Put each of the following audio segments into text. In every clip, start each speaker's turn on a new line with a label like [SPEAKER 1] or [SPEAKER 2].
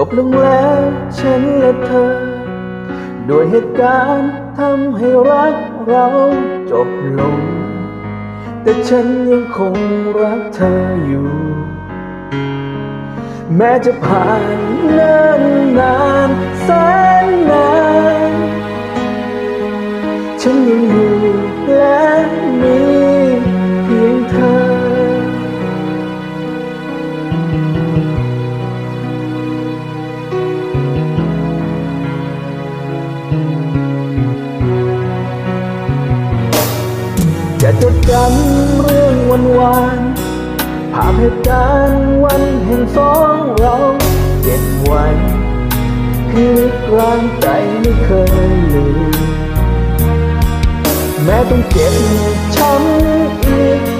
[SPEAKER 1] จบลงแล้วฉันและเธอ ด้วยเหตุการณ์ทำให้รักเราจบลง แต่ฉันยังคงรักเธออยู่ แม้จะผ่านเนิ่นนานแสนนาน ฉันยังอยู่และมี จะจดจำเรื่องวันวานภาพเหตุการณ์วันแห่งสองเราเจ็บไว้พิลึกกลางใจไม่เคยลืมแม้ต้องเจ็บช้ำอีก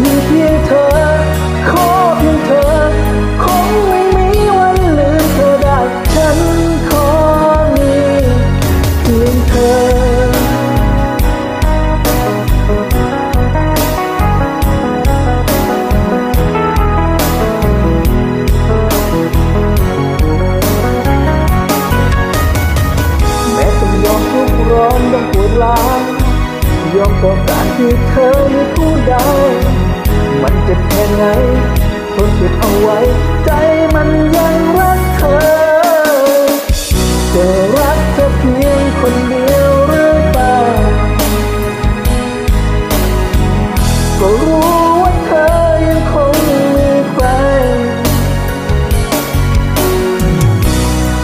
[SPEAKER 1] มีเพียงเธอ ขอเพียงเธอ คงไม่มีวันลืมเธอได้ ฉันขอมีเพียงเธอ แม้ต้องยอมทุกข์ร้อนต้องปวดร้าว อมต่อการที่เธอไม่พูดได้ มันเจ็บแค่ไหนทนเก็บเอาไว้ ใจมันยังรักเธอจะรักเธอเพียงคนเดียวเรื่อยไปก็รู้ว่าเธอยังคงมีใคร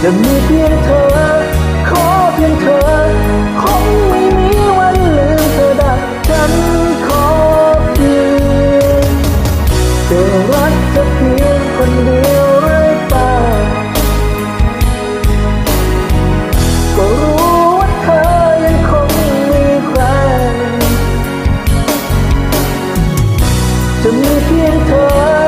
[SPEAKER 1] จะมีเพียงเธอ ขอเพียงเธอ จะมีเพียงเธอ